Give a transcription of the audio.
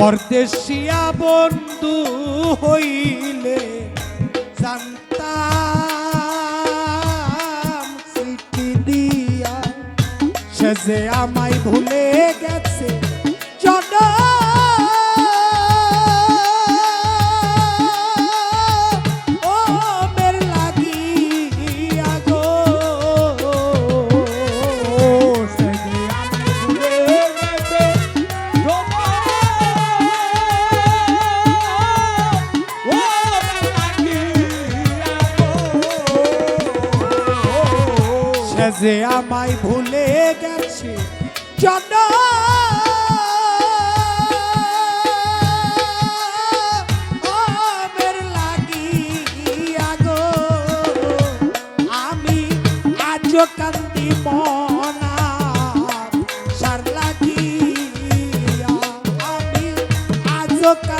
পরদেশিয়া বন্ধু হইলে জানতাম দিয়া। সে আমায় ভুলে গেছে যে আমায় ভুলে গেছে? আজও কান্দি মনা সার লাগিয়া আমি কান্দি